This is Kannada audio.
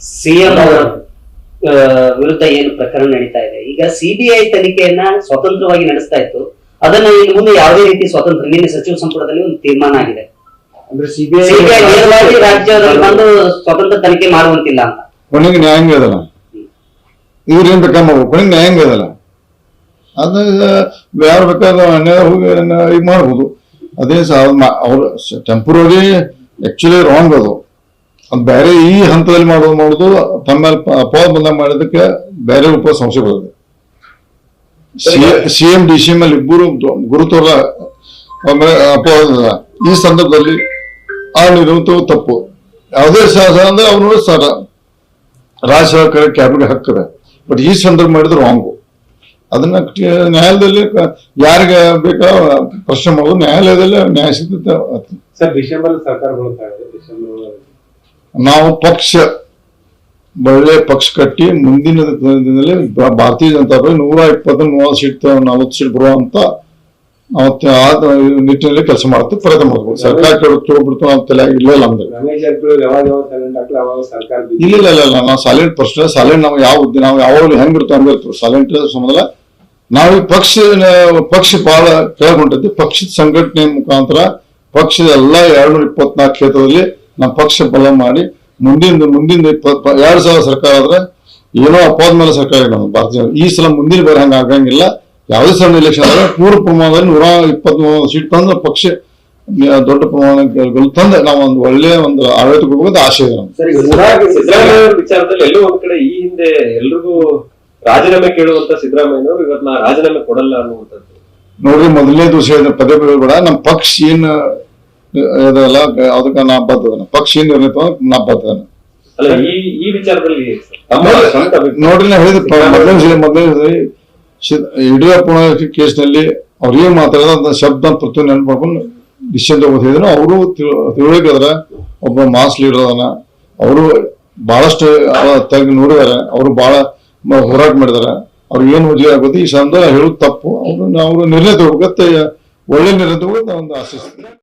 ಸಿಎಂ ಅವರ ವಿರುದ್ಧ ಏನು ಪ್ರಕರಣ ನಡೀತಾ ಇದೆ. ಈಗ ಸಿಬಿಐ ತನಿಖೆಯನ್ನ ಸ್ವತಂತ್ರವಾಗಿ ನಡೆಸ್ತಾ ಇತ್ತು. ಅದನ್ನ ಇನ್ನು ಮುಂದೆ ಯಾವುದೇ ರೀತಿ ಸ್ವತಂತ್ರ ನಿನ್ನೆ ಸಚಿವ ಸಂಪುಟದಲ್ಲಿ ಒಂದು ತೀರ್ಮಾನ ಆಗಿದೆ. ಅಂದ್ರೆ ಸಿಬಿಐ ನೇರವಾಗಿ ರಾಜ್ಯದಲ್ಲಿ ಬಂದು ಸ್ವತಂತ್ರ ತನಿಖೆ ಮಾಡುವಂತಿಲ್ಲ ಅಂತ. ಕೊನೆಗೆ ನ್ಯಾಯಾಂಗ ಬೇಕಾ ಮಾಡ್ಬೇಕು. ಕೊನೆಗೆ ನ್ಯಾಯಾಂಗ ಇದಲ್ಲ ಅದು ಯಾರು ಬೇಕಾದ್ರೆ ಹೋಗಿ ಮಾಡ್ಬೋದು. ಅದೇ ಅವ್ರು ಟೆಂಪ್ರರಿ ಆಕ್ಚುಲಿ ರಾಂಗ್ ಅದು. ಬೇರೆ ಈ ಹಂತದಲ್ಲಿ ಮಾಡೋದು ಮಾಡುದು ತಮ್ಮ ಅಪವಾದ ಬಂದ ಮಾಡಿದಕ್ಕೆ ಬೇರೆ ರೂಪ ಸಂಶಯ ಬರ್ತದೆ. C M, D C M ಅಲ್ಲಿ ಇಬ್ಬರು ಗುರುತರ ಅಪವಾದ ಈ ಸಂದರ್ಭದಲ್ಲಿ ಆ ನಿರಂತರ ತಪ್ಪು. ಯಾವುದೇ ಸಾಹಸ ಅಂದ್ರೆ ಅವ್ರು ಸರ ರಾಜ್ಯ ಸರ್ಕಾರ ಕ್ಯಾಬಿನೆಟ್ ಹಕ್ಕದ ಬಟ್ ಈ ಸಂದರ್ಭ ಮಾಡಿದ್ರೆ ರಾಂಗು ಅದನ್ನ ನ್ಯಾಯಾಲಯದಲ್ಲಿ ಯಾರಿಗೆ ಬೇಕಾ, ಪ್ರಶ್ನೆ ಮಾಡೋದು. ನ್ಯಾಯಾಲಯದಲ್ಲಿ ನ್ಯಾಯ ಆಗ್ತದೆ. ಸರ್ ಡಿಸೆಂಬರ್ ಸರ್ಕಾರ ನಾವು ಪಕ್ಷ ಒಳ್ಳೆ ಪಕ್ಷ ಕಟ್ಟಿ ಮುಂದಿನ ದಿನದಲ್ಲಿ ಭಾರತೀಯ ಜನತಾ ಪಾರ್ಟಿ ನೂರ ಇಪ್ಪತ್ತು ಮೂವತ್ತು ಸೀಟ್ ನಲವತ್ತು ಸೀಟ್ ಬರುವಂತ ಅವತ್ತು ಆ ನಿಟ್ಟಿನಲ್ಲಿ ಕೆಲಸ ಮಾಡುತ್ತೆ ಪ್ರಯತ್ನ ಮಾಡ್ಬೋದು. ಸರ್ಕಾರ ಕೇಳ್ಬಿಡ್ತು ಅಂತ ತಲೆ ಇಲ್ಲ ಸರ್ಕಾರ ಇಲ್ಲ ಇಲ್ಲ ಇಲ್ಲ ನಾವು ಸೈಲೆಂಟ್ ಪರ್ಸನ್ ಸೈಲೆಂಟ್ ನಾವು ಯಾವ ನಾವು ಯಾವಾಗಲೂ ಹೆಂಗ್ ಇರ್ತಾವ ಹಂಗೆ ಇರ್ತೀವಿ ಸಾಲೆಂಟ್ ಮೊದಲ ನಾವು ಈ ಪಕ್ಷ ಪಕ್ಷ ಬಹಳ ಕೇಳ್ಕೊಂಡಿದ್ದು ಪಕ್ಷದ ಸಂಘಟನೆ ಮುಖಾಂತರ ಪಕ್ಷದ ಎಲ್ಲಾ ಎರಡ್ನೂರ ಇಪ್ಪತ್ನಾಲ್ಕು ಕ್ಷೇತ್ರದಲ್ಲಿ ನಮ್ಮ ಪಕ್ಷ ಬಲ ಮಾಡಿ ಮುಂದಿನ ಮುಂದಿನ ಎರಡ್ ಸಾವಿರ ಸರ್ಕಾರ ಆದ್ರೆ ಏನೋ ಅಪವಾದ ಮೇಲೆ ಸರ್ಕಾರ ನಮ್ದು ಭಾರತೀಯ. ಈ ಸಲ ಮುಂದಿನ ಬೇರೆ ಹಂಗ ಆಗಂಗಿಲ್ಲ. ಯಾವುದೇ ಸಣ್ಣ ಎಲೆಕ್ಷನ್ ಆದ್ರೆ ಪೂರ್ವ ಪ್ರಮಾಣದಲ್ಲಿ ನೂರ ಇಪ್ಪತ್ಮೂರು ಸೀಟ್ ತಂದು ಪಕ್ಷ ದೊಡ್ಡ ಪ್ರಮಾಣ ತಂದ್ರೆ ನಾವು ಒಂದು ಒಳ್ಳೆಯ ಒಂದು ಆಡಳಿತ ಕೊಡ್ಬೇಕು ಆಶೆ ಇದೆ ಸರ್ ಈಗ ಸಿದ್ದರಾಮಯ್ಯ ವಿಚಾರದಲ್ಲಿ ಎಲ್ಲೋ ಒಂದ್ ಕಡೆ ಈ ಹಿಂದೆ ಎಲ್ರಿಗೂ ರಾಜೀನಾಮೆ ಕೇಳುವಂತ ಸಿದ್ದರಾಮಯ್ಯನವರು ಇವತ್ತು ನಾ ರಾಜೀನಾಮೆ ಕೊಡಲ್ಲ ಅನ್ನುವಂಥದ್ದು. ನೋಡ್ರಿ ಮೊದಲನೇ ದಿವಸ ಪದೇ ಪದೇ ಬೇಡ. ನಮ್ಮ ಪಕ್ಷ ಏನ್ ಇದಲ್ಲ ಅದಕ್ಕೆ ನಾ ಬರ್ತದ ಪಕ್ಷ ತಗೊಂಡ್ ನಾ ಬರ್ತದ ಅಲ್ಲ ಈ ಈ ವಿಚಾರದಲ್ಲಿ ತಮ್ಮ ಸ್ವಂತ ಅಭಿಪ್ರಾಯ. ನೋಡ್ರಿ ನಾ ಹೇಳಿದ ಮೊದಲನೇ ಮೊದಲನೇ ಯಡಿಯೂರಪ್ಪನ ಕೇಸ್ನಲ್ಲಿ ಅವ್ರು ಏನ್ ಮಾತಾಡಿದ ಅದನ್ನ ಶಬ್ದ ಪ್ರತಿ ನೆನಪು ಮಾಡ್ಕೊಂಡು ಡಿಸಿಷನ್ ತಗೋದು ಹೇಳಿದ್ರು ಅವರು ತಿಳುವಳಿಕೆ ಒಬ್ಬ ಮಾಸ್ ಲೀಡರ್ ಅದನ್ನ ಅವರು ಬಹಳಷ್ಟು ತೆಗೆದು ನೋಡಿದಾರೆ. ಅವರು ಬಹಳ ಹೋರಾಟ ಮಾಡಿದಾರೆ. ಅವ್ರಿಗೆ ಏನು ಉದ್ಯೋಗ ಆಗುತ್ತೆ ಈ ಸಂದರ್ಭ ಹೇಳೋದು ತಪ್ಪು. ಅವರು ನಾವು ನಿರ್ಣಯ ತಗೋಬೇಕಂತ ಒಳ್ಳೆ ನಿರ್ಣಯ ತಗೋದು ಒಂದು ಆಶಿಸ್ತೀನಿ